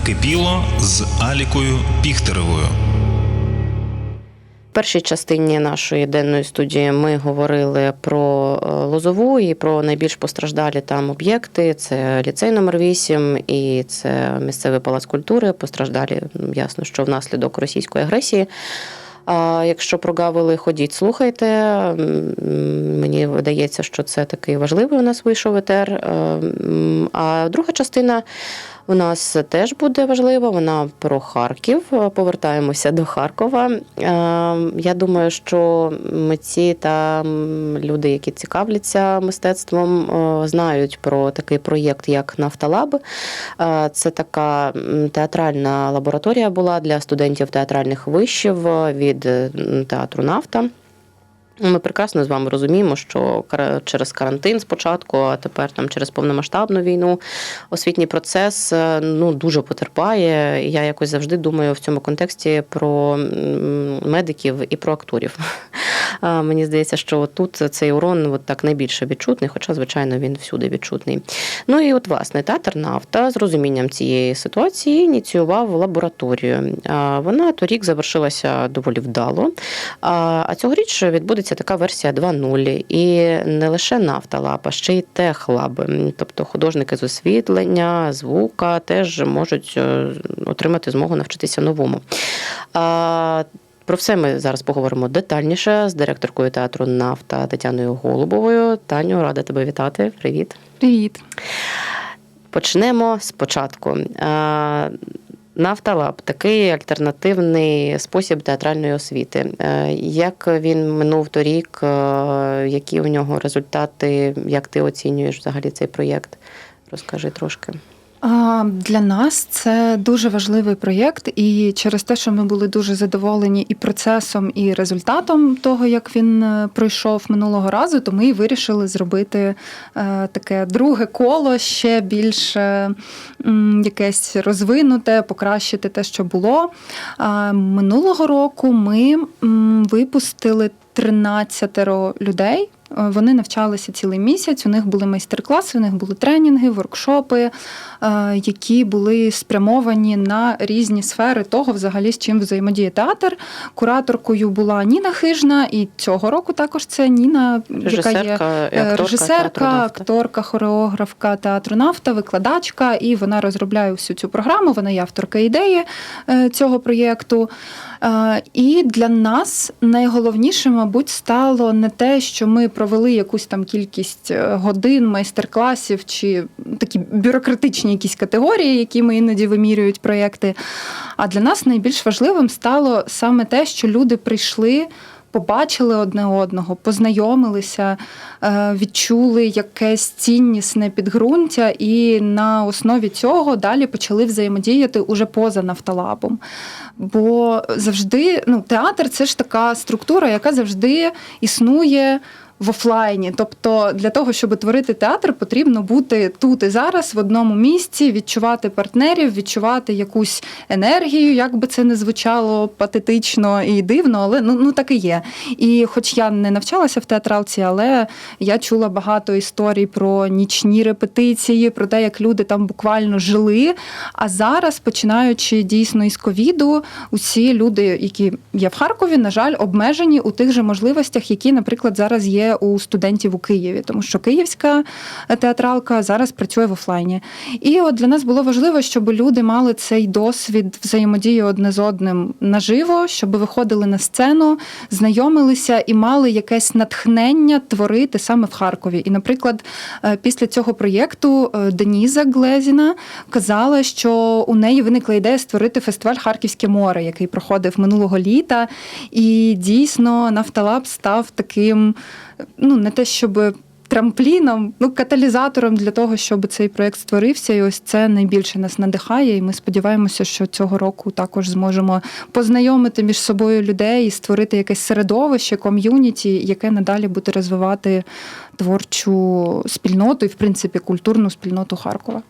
Накипіло з Алікою Піхтеревою. В першій частині нашої денної студії ми говорили про е, Лозову і про найбільш постраждалі там об'єкти. Це ліцей номер 8 і це місцевий палац культури. Постраждалі ясно, що внаслідок російської агресії. А якщо прогавили, ходіть, слухайте. Мені видається, що це такий важливий у нас вийшов етер. Е, А друга частина у нас теж буде важлива. Вона про Харків. Повертаємося до Харкова. Е, Я думаю, що митці та люди, які цікавляться мистецтвом, е, знають про такий проєкт, як Нафталаб. Е, Це така театральна лабораторія була для студентів театральних вишів е, від е, театру Нафта. Ми прекрасно з вами розуміємо, що через карантин спочатку, а тепер там через повномасштабну війну освітній процес е, ну дуже потерпає. Я якось завжди думаю в цьому контексті про медиків і про акторів. Мені здається, що тут цей урон от так найбільше відчутний, хоча, звичайно, він всюди відчутний. Ну і от власне театр Нафта з розумінням цієї ситуації ініціював лабораторію. Вона торік завершилася доволі вдало. А цьогоріч відбудеться така версія 2.0. І не лише Нафталаб, а ще й техлаб. Тобто художники з освітлення, звука теж можуть е, отримати змогу навчитися новому. А, про все ми зараз поговоримо детальніше з директоркою театру Нафта Тетяною Голубовою. Таню, рада тебе вітати. Привіт. Привіт. Почнемо спочатку. Нафталаб такий альтернативний спосіб театральної освіти. Е, Як він минув торік, е, які у нього результати, як ти оцінюєш взагалі цей проєкт? Розкажи трошки. Для нас це дуже важливий проєкт, і через те, що ми були дуже задоволені і процесом, і результатом того, як він е, пройшов минулого разу, то ми вирішили зробити е, таке друге коло, ще більш якесь розвинуте, покращити те, що було. Минулого року ми випустили 13 людей. Е, Вони навчалися цілий місяць. У них були майстер-класи, у них були тренінги, воркшопи, які були спрямовані на різні сфери того, взагалі з чим взаємодіє театр. Кураторкою була Ніна Хижна, і цього року також це Ніна, яка є Режисерка, е, акторка, режисерка, акторка, хореографка театру Нафта, викладачка, і вона розробляє всю цю програму. Вона є авторка ідеї е, цього проєкту. Е, І для нас найголовніше, мабуть, стало не те, що ми провели якусь там кількість е, годин, майстер-класів чи такі бюрократичні якісь категорії, які ми іноді вимірюють проєкти. А для нас найбільш важливим стало саме те, що люди прийшли. Побачили одне одного, познайомилися, е, відчули якесь ціннісне підґрунтя, і на основі цього далі почали взаємодіяти уже поза нафталабом. Бо завжди ну, театр це ж така структура, яка завжди існує. В офлайні, тобто для того, щоб творити театр, потрібно бути тут і зараз в одному місці, відчувати партнерів, відчувати якусь енергію, як би це не звучало патетично і дивно, але ну, ну так і є. І хоч я не навчалася в театралці, але я чула багато історій про нічні репетиції, про те, як люди там буквально жили. А зараз, починаючи дійсно із ковіду, усі люди, які є в Харкові, на жаль, обмежені у тих же можливостях, які, наприклад, зараз є у студентів у Києві, тому що київська театралка зараз працює в офлайні. І от для нас було важливо, щоб люди мали цей досвід взаємодії одне з одним наживо, щоб виходили на сцену, знайомилися і мали якесь натхнення творити саме в Харкові. І, наприклад, е, після цього проєкту е, Деніза Глезіна казала, що у неї виникла ідея створити фестиваль Харківське море, який проходив минулого літа. І дійсно Нафталаб став таким, ну не те, щоб. Трампліном, ну каталізатором для того, щоб цей проект створився, і ось це найбільше нас надихає. І ми сподіваємося, що цього року також зможемо познайомити між собою людей і створити якесь середовище, ком'юніті, яке надалі буде розвивати творчу спільноту і, в принципі, культурну спільноту Харкова.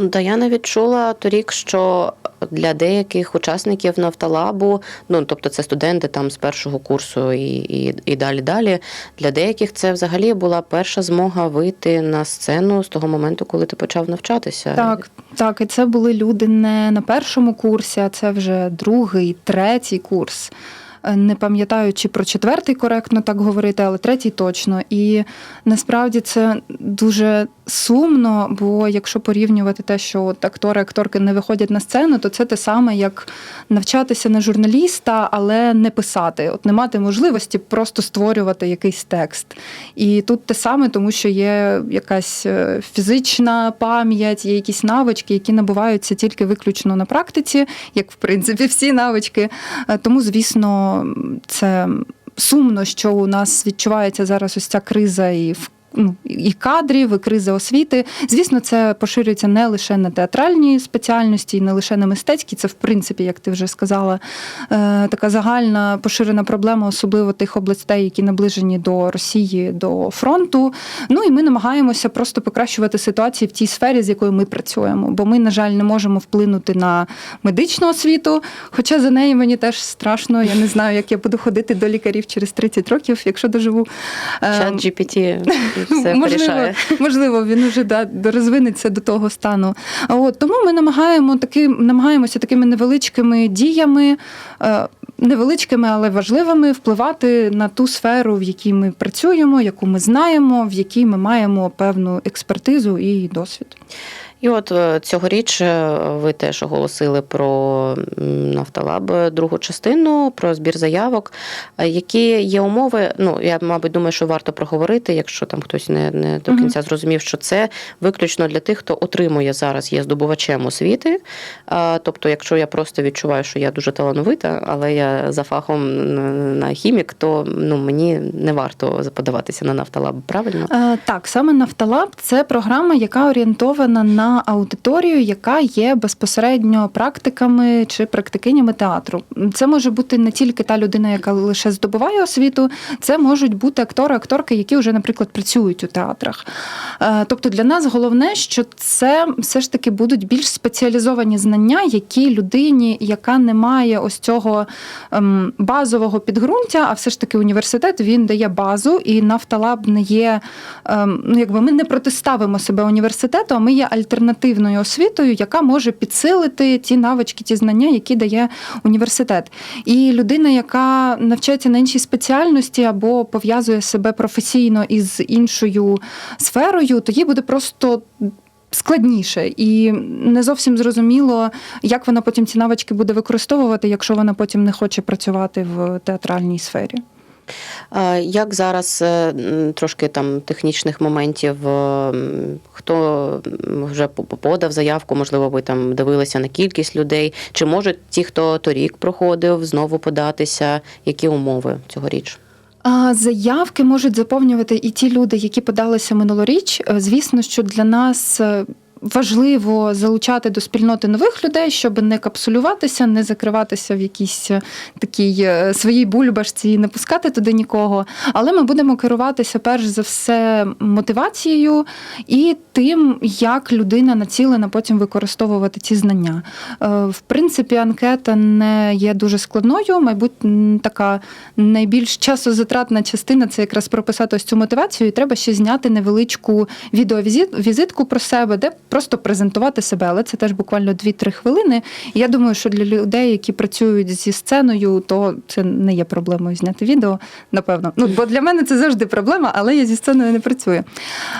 Ну, Та я навіть чула торік, що для деяких учасників Нафталабу, ну тобто це студенти там з першого курсу і, і, і далі далі. Для деяких це взагалі була перша змога вийти на сцену з того моменту, коли ти почав навчатися. Так, так, і це були люди не на першому курсі, а це вже другий, третій курс. Не пам'ятаю, чи про четвертий коректно так говорити, але третій точно. І насправді це дуже сумно, бо якщо порівнювати те, що от актори, акторки не виходять на сцену, то це те саме, як навчатися на журналіста, але не писати, от не мати можливості просто створювати якийсь текст. І тут те саме, тому що є якась е, фізична пам'ять, є якісь навички, які набуваються тільки виключно на практиці, як в принципі всі навички. Е, Тому, звісно, це сумно, що у нас відчувається зараз ось ця криза і в. Ну, І кадрів, і криза освіти. Звісно, це поширюється не лише на театральні спеціальності, і не лише на мистецькі. Це, в принципі, як ти вже сказала, е, така загальна поширена проблема, особливо тих областей, які наближені до Росії, до фронту. Ну і ми намагаємося просто покращувати ситуацію в тій сфері, з якою ми працюємо. Бо ми, на жаль, не можемо вплинути на медичну освіту. Хоча за неї мені теж страшно. Я не знаю, як я буду ходити до лікарів через 30 років, якщо доживу. Е, Чат GPT все можливо, порішає. можливо, він вже да, розвинеться до того стану. А От, тому ми намагаємо таки, намагаємося такими невеличкими діями, е, невеличкими, але важливими, впливати на ту сферу, в якій ми працюємо, яку ми знаємо, в якій ми маємо певну експертизу і досвід. І от е, цьогоріч е, ви теж оголосили про Нафталаб другу частину, про збір заявок. Які є умови? Ну, я, мабуть, думаю, що варто проговорити, якщо там хтось не, не до кінця зрозумів, що це виключно для тих, хто отримує зараз, є здобувачем освіти. Тобто, якщо я просто відчуваю, що я дуже талановита, але я за фахом на- на хімік, то ну, мені не варто подаватися на Нафталаб, правильно? Е, Так, саме Нафталаб це програма, яка орієнтована на аудиторію, яка є безпосередньо практиками чи практикинями театру. Це може бути не тільки та людина, яка лише здобуває освіту, це можуть бути актори, акторки, які вже, наприклад, працюють у театрах. Е, Тобто для нас головне, що це все ж таки будуть більш спеціалізовані знання, які людині, яка не має ось цього ем, базового підґрунтя, а все ж таки університет він дає базу, і Нафталаб не є. ем, Ну, якби ми не протиставимо себе університету, а ми є альтернативною освітою, яка може підсилити ті навички, ті знання, які дає університет. І людина, яка навчається на іншій спеціальності або пов'язує себе професійно із іншою сферою, то їй буде просто. Складніше і не зовсім зрозуміло, як вона потім ці навички буде використовувати, якщо вона потім не хоче працювати в театральній сфері. А Як зараз е, трошки там технічних моментів, е, хто вже подав заявку, можливо, ви там дивилися на кількість людей, чи можуть ті, хто торік проходив, знову податися? Які умови цьогоріч? Заявки можуть заповнювати і ті люди, які подалися минулоріч. Е, Звісно, що для нас. Важливо залучати до спільноти нових людей, щоб не капсулюватися, не закриватися в якійсь е, такій е, своїй бульбашці і не пускати туди нікого. Але ми будемо керуватися перш за все мотивацією і тим, як людина націлена потім використовувати ці знання. Е, В принципі, анкета не є дуже складною. Мабуть, така найбільш часозатратна частина це якраз прописати ось цю мотивацію. І треба ще зняти невеличку відеовізитку про себе, де просто презентувати себе. Але це теж буквально 2-3 хвилини. І я думаю, що для людей, які працюють зі сценою, то це не є проблемою зняти відео, напевно. Ну, бо для мене це завжди проблема, але я зі сценою не працюю.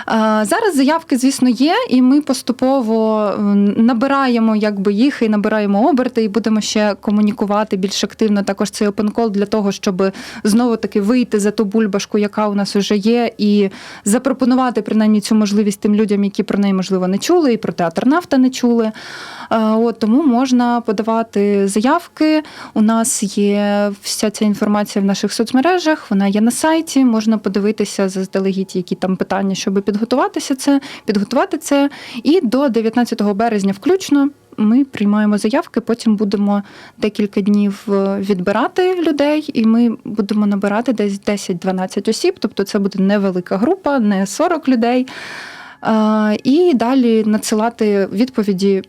А, Зараз заявки, звісно, є, і ми поступово набираємо якби їх і набираємо оберти, і будемо ще комунікувати більш активно. Також цей опенкол для того, щоб знову таки вийти за ту бульбашку, яка у нас вже є, і запропонувати принаймні цю можливість тим людям, які про неї можливо не чули, і про театр нафта не чули. От тому можна подавати заявки. У нас є вся ця інформація в наших соцмережах. Вона є на сайті. Можна подивитися заздалегідь, які там питання, щоб підготуватися це, підготувати це. І до 19 березня, включно. Ми приймаємо заявки, потім будемо декілька днів е, відбирати людей, і ми будемо набирати десь 10-12 осіб. Тобто це буде невелика група, не 40 людей. І далі надсилати відповіді,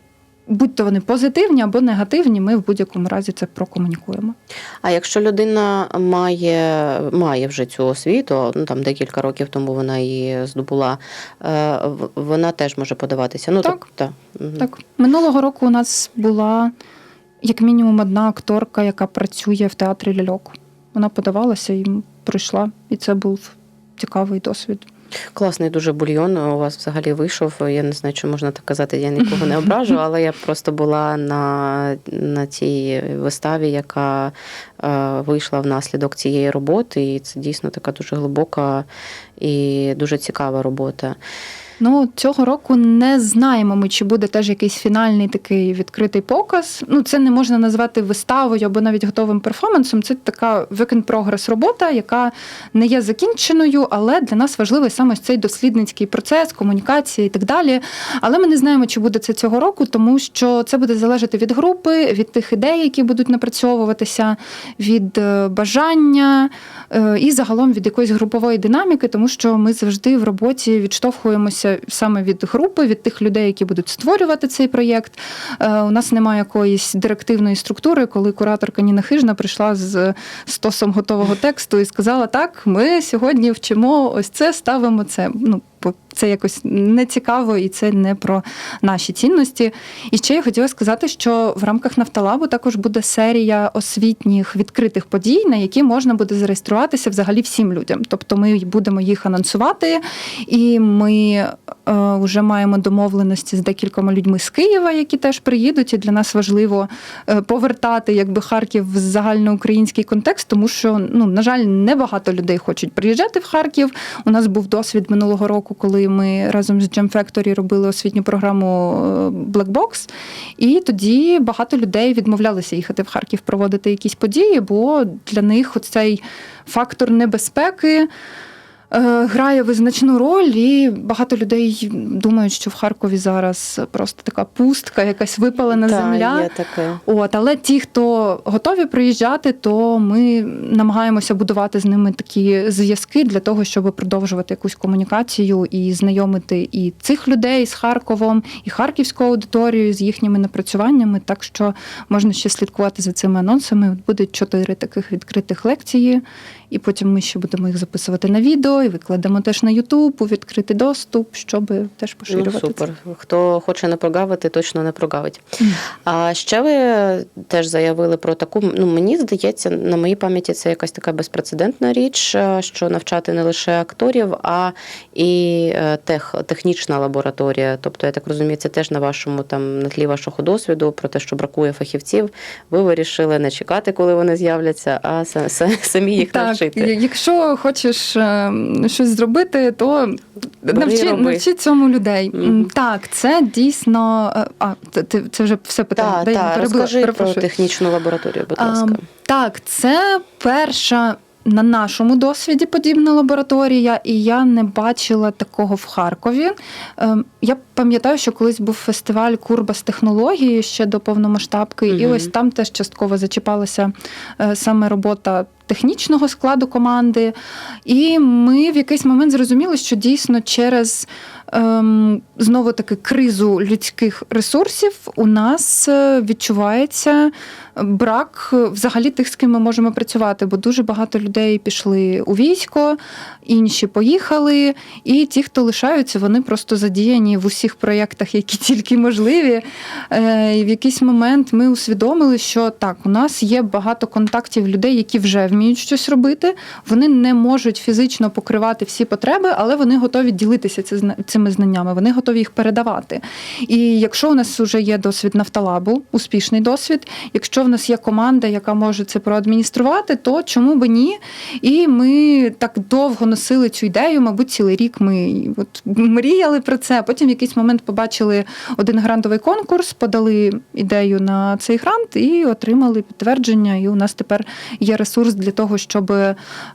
будь то вони позитивні або негативні, ми в будь-якому разі це прокомунікуємо. А якщо людина має, має вже цю освіту, ну там декілька років тому вона її здобула, е, вона теж може подаватися. Ну Так. так, так. Так, минулого року у нас була як мінімум одна акторка, яка працює в театрі ляльок. Вона подавалася і пройшла, і це був цікавий досвід. Класний дуже бульйон у вас взагалі вийшов. Я не знаю, чи можна так казати, я нікого не ображу, але я просто була на, на цій виставі, яка е, вийшла внаслідок цієї роботи, і це дійсно така дуже глибока і дуже цікава робота. Ну, цього року не знаємо ми, чи буде теж якийсь фінальний такий відкритий показ. Ну, це не можна назвати виставою або навіть готовим перформансом. Це така in progress робота, яка не є закінченою, але для нас важливий саме цей дослідницький процес, комунікація і так далі. Але ми не знаємо, чи буде це цього року, тому що це буде залежати від групи, від тих ідей, які будуть напрацьовуватися, від е, бажання е, і загалом від якоїсь групової динаміки, тому що ми завжди в роботі відштовхуємося саме від групи, від тих людей, які будуть створювати цей проєкт. Е, У нас немає якоїсь директивної структури, коли кураторка Ніна Хижна прийшла з стосом готового тексту і сказала: так, ми сьогодні вчимо ось це, ставимо це. Ну, це якось не цікаво і це не про наші цінності. І ще я хотіла сказати, що в рамках Нафталабу також буде серія освітніх відкритих подій, на які можна буде зареєструватися взагалі всім людям. Тобто ми будемо їх анонсувати, і ми е, вже маємо домовленості з декількома людьми з Києва, які теж приїдуть. І для нас важливо е, повертати якби Харків в загальноукраїнський контекст, тому що ну на жаль, небагато людей хочуть приїжджати в Харків. У нас був досвід минулого року, коли ми разом з Jam Factory робили освітню програму е, Black Box, і тоді багато людей відмовлялися їхати в Харків проводити якісь події, бо для них оцей фактор небезпеки. Е, Грає визначну роль, і багато людей думають, що в Харкові зараз просто така пустка, якась випалена Та, земля. Є таке. От, але ті, хто готові приїжджати, то ми намагаємося будувати з ними такі зв'язки для того, щоб продовжувати якусь комунікацію і знайомити і цих людей з Харковом, і харківську аудиторію з їхніми напрацюваннями. Так що можна ще слідкувати за цими анонсами. Буде чотири таких відкритих лекції, і потім ми ще будемо їх записувати на відео і викладемо теж на Ютуб у відкритий доступ, щоб теж Ну, супер. це. Хто хоче не прогавити, точно не прогавить. Мгм. А ще ви теж заявили про таку. Ну мені здається, на моїй пам'яті це якась така безпрецедентна річ, е, що навчати не лише акторів, а і е, тех, технічна лабораторія. Тобто, я так розумію, це теж на вашому там на тлі вашого досвіду про те, що бракує фахівців. Ви вирішили не чекати, коли вони з'являться, а са- са- самі їх Так, я- якщо хочеш е, щось зробити, то навчи, навчи цьому людей. М, Так, це дійсно. е, А, ти, це вже все питання. Так, перебила, розкажи про технічну лабораторію, будь А, ласка. Так, це перша. На нашому досвіді подібна лабораторія, і я не бачила такого в Харкові. Ем, Я пам'ятаю, що колись був фестиваль Курба з технології ще до повномасштабки, і ось там теж частково зачіпалася е, саме робота технічного складу команди. І ми в якийсь момент зрозуміли, що дійсно через ем, знову таки кризу людських ресурсів у нас е, відчувається брак взагалі тих, з ким ми можемо працювати, бо дуже багато людей пішли у військо, інші поїхали, і ті, хто лишаються, вони просто задіяні в усіх проєктах, які тільки можливі. Е, І в якийсь момент ми усвідомили, що так, у нас є багато контактів людей, які вже вміють щось робити. Вони не можуть фізично покривати всі потреби, але вони готові ділитися цими знаннями, вони готові їх передавати. І якщо у нас вже є досвід нафталабу, успішний досвід, якщо в нас є команда, яка може це проадмініструвати, то чому би ні? І ми так довго носили цю ідею. Мабуть, цілий рік ми от мріяли про це. Потім в якийсь момент побачили один грантовий конкурс, подали ідею на цей грант і отримали підтвердження. І у нас тепер є ресурс для того, щоб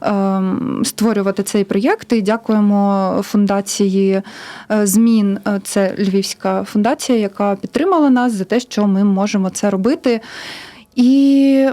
ем, створювати цей проєкт. І дякуємо фундації е, змін. Е, Це Львівська фундація, яка підтримала нас за те, що ми можемо це робити. І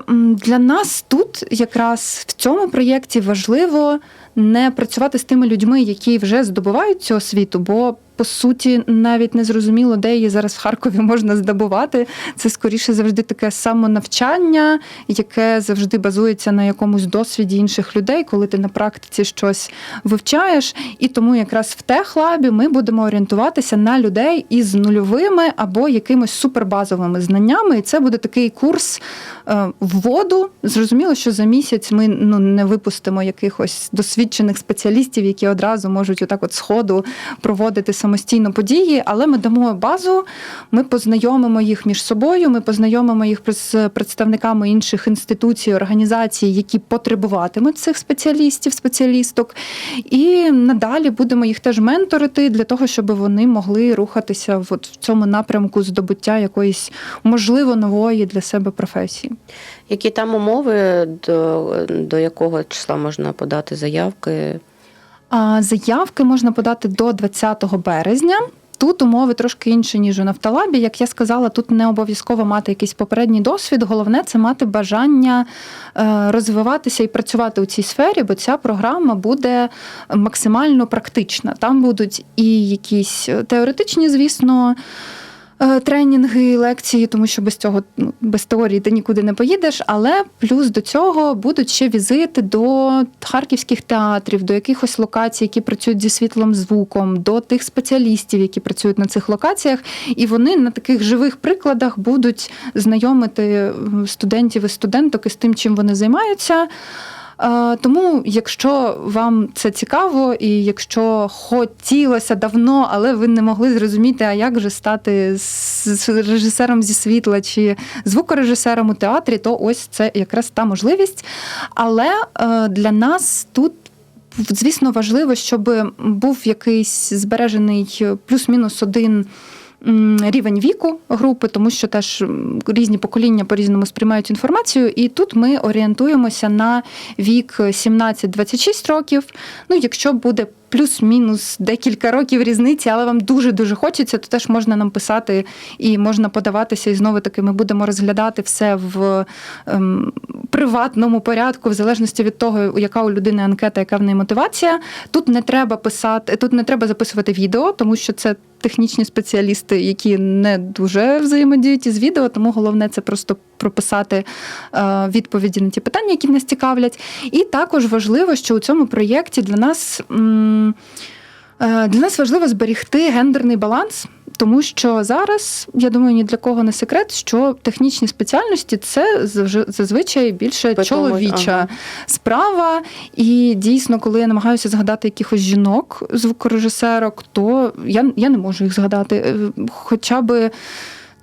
для нас тут якраз в цьому проєкті важливо не працювати з тими людьми, які вже здобувають цю освіту, бо по суті навіть не зрозуміло, де її зараз в Харкові можна здобувати. Це скоріше завжди таке самонавчання, яке завжди базується на якомусь досвіді інших людей, коли ти на практиці щось вивчаєш. І тому якраз в техлабі ми будемо орієнтуватися на людей із нульовими або якимось супербазовими знаннями. І це буде такий курс е, вводу. Зрозуміло, що за місяць ми ну не випустимо якихось досвідчених спеціалістів, які одразу можуть отак от сходу проводити самостійно події, але ми дамо базу, ми познайомимо їх між собою, ми познайомимо їх з представниками інших інституцій, організацій, які потребуватимуть цих спеціалістів, спеціалісток. І надалі будемо їх теж менторити для того, щоб вони могли рухатися в цьому напрямку здобуття якоїсь можливо нової для себе професії. Які там умови, до, до якого числа можна подати заявки? Заявки можна подати до 20 березня. Тут умови трошки інші, ніж у Нафталабі. Як я сказала, тут не обов'язково мати якийсь попередній досвід. Головне це мати бажання е, розвиватися і працювати у цій сфері, бо ця програма буде максимально практична. Там будуть і якісь теоретичні, звісно. Е, Тренінги, лекції, тому що без цього ну, без теорії ти нікуди не поїдеш. Але плюс до цього будуть ще візити до харківських театрів, до якихось локацій, які працюють зі світлом звуком, до тих спеціалістів, які працюють на цих локаціях, і вони на таких живих прикладах будуть знайомити студентів і студенток із тим, чим вони займаються. Е, Тому, якщо вам це цікаво, і якщо хотілося давно, але ви не могли зрозуміти, а як же стати з режисером зі світла чи звукорежисером у театрі, то ось це якраз та можливість. Але е, для нас тут. Звісно, важливо, щоб був якийсь збережений плюс-мінус один рівень віку групи, тому що теж різні покоління по-різному сприймають інформацію. І тут ми орієнтуємося на вік 17-26 років. Ну, якщо буде плюс-мінус декілька років різниці, але вам дуже-дуже хочеться, то теж можна нам писати і можна подаватися. І знову таки ми будемо розглядати все в ем, приватному порядку, в залежності від того, яка у людини анкета, яка в неї мотивація. Тут не треба писати, тут не треба записувати відео, тому що це технічні спеціалісти, які не дуже взаємодіють із відео, тому головне це просто прописати е, відповіді на ті питання, які нас цікавлять. І також важливо, що у цьому проєкті для нас. е, Для нас важливо зберігти гендерний баланс, тому що зараз, я думаю, ні для кого не секрет, що технічні спеціальності це зазвичай більше Питомий, чоловіча ага. справа. І дійсно, коли я намагаюся згадати якихось жінок, звукорежисерок, то я, я не можу їх згадати. Е, Хоча би.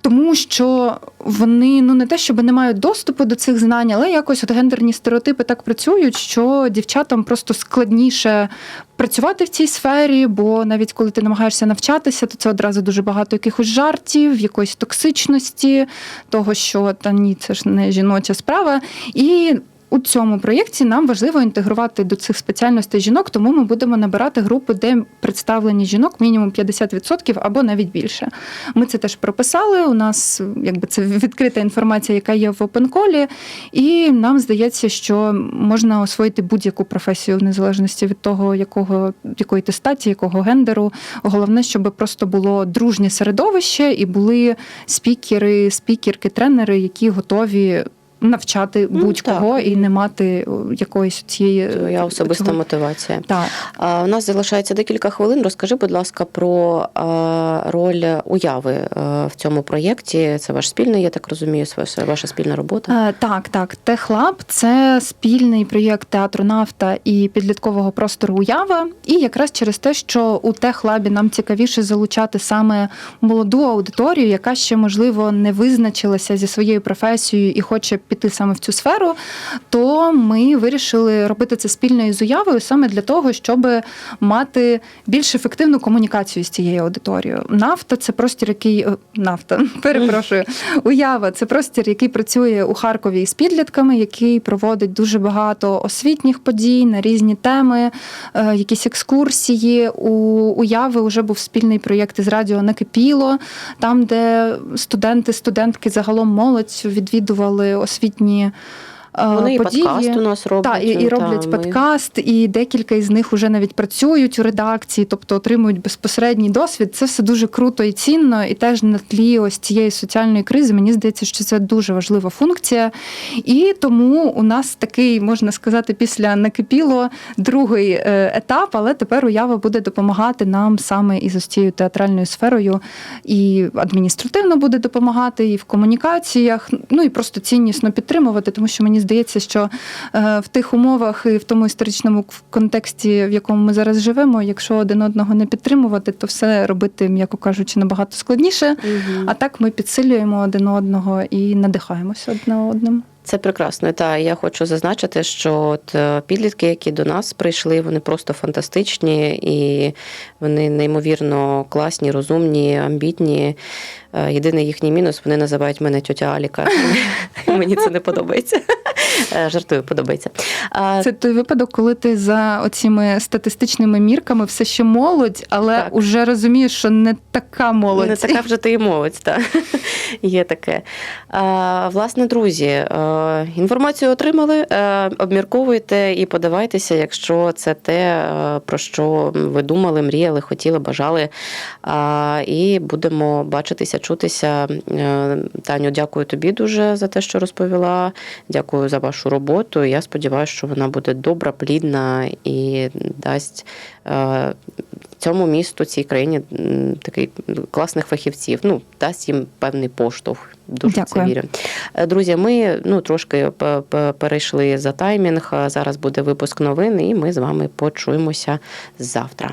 Тому що вони ну не те, щоб не мають доступу до цих знань, але якось от гендерні стереотипи так працюють, що дівчатам просто складніше працювати в цій сфері, бо навіть коли ти намагаєшся навчатися, то це одразу дуже багато якихось жартів, якоїсь токсичності, того, що та ні, це ж не жіноча справа. І у цьому проєкті нам важливо інтегрувати до цих спеціальностей жінок, тому ми будемо набирати групи, де представлені жінок мінімум 50% або навіть більше. Ми це теж прописали. У нас якби це відкрита інформація, яка є в опенколі, і нам здається, що можна освоїти будь-яку професію в незалежності від того, якого якої ти статі, якого гендеру. Головне, щоб просто було дружнє середовище і були спікери, спікерки, тренери, які готові. Навчати Ну, будь-кого так. і не мати якоїсь цієї Твоя особиста цього- мотивація. Так. А, У нас залишається декілька хвилин. Розкажи, будь ласка, про а, роль уяви а, в цьому проєкті. Це ваш спільний, я так розумію, ваша, спільна робота. Е, Так, так. Техлаб це спільний проєкт театру Нафта і підліткового простору Уява. І якраз через те, що у Техлабі нам цікавіше залучати саме молоду аудиторію, яка ще можливо не визначилася зі своєю професією і хоче піти саме в цю сферу, то ми вирішили робити це спільно із уявою саме для того, щоб мати більш ефективну комунікацію з цією аудиторією. Нафта це простір, який е, нафта, перепрошую. Уява це простір, який працює у Харкові із підлітками, який проводить дуже багато освітніх подій на різні теми, е, якісь екскурсії. У уяви вже був спільний проєкт із радіо Накипіло, там, де студенти, студентки, загалом молодь відвідували освітні. Е, Вони і події. подкаст у нас роблять. Так, і, і ну, роблять та, ми- подкаст, і декілька із них вже навіть працюють у редакції, тобто отримують безпосередній досвід. Це все дуже круто і цінно. І теж на тлі ось цієї соціальної кризи мені здається, що це дуже важлива функція. І тому у нас такий, можна сказати, після накипіло другий е, етап, але тепер уява буде допомагати нам саме із ось цією театральною сферою, і адміністративно буде допомагати, і в комунікаціях, ну і просто ціннісно підтримувати, тому що мені здається, що е, в тих умовах і в тому історичному контексті, в якому ми зараз живемо, якщо один одного не підтримувати, то все робити, м'яко кажучи, набагато складніше. Мгм. А так ми підсилюємо один одного і надихаємося одне одним. Це прекрасно. Та я хочу зазначити, що от е, підлітки, які до нас прийшли, вони просто фантастичні і вони неймовірно класні, розумні, амбітні. Е, Єдиний їхній мінус вони називають мене тьотя Аліка. Мені це не подобається. Е, Жартую, подобається. Це той випадок, коли ти за оціми статистичними мірками все ще молодь, але Так. уже розумієш, що не така молодь. Не така вже ти і молодь, так. Є таке. Власне, друзі, е, інформацію отримали, обмірковуйте і подавайтеся, якщо це те, про що ви думали, мріяли, хотіли, бажали. І будемо бачитися, чутися. Е, Таню, дякую тобі дуже за те, що розповіла. Дякую за вашу роботу. Я сподіваюся, що вона буде добра, плідна і дасть. е, Цьому місту, цій країні такий класних фахівців. Ну, дасть їм певний поштовх. Дуже в це Дякую. вірю. Друзі, ми ну трошки перейшли за таймінг. Зараз буде випуск новин, і ми з вами почуємося завтра.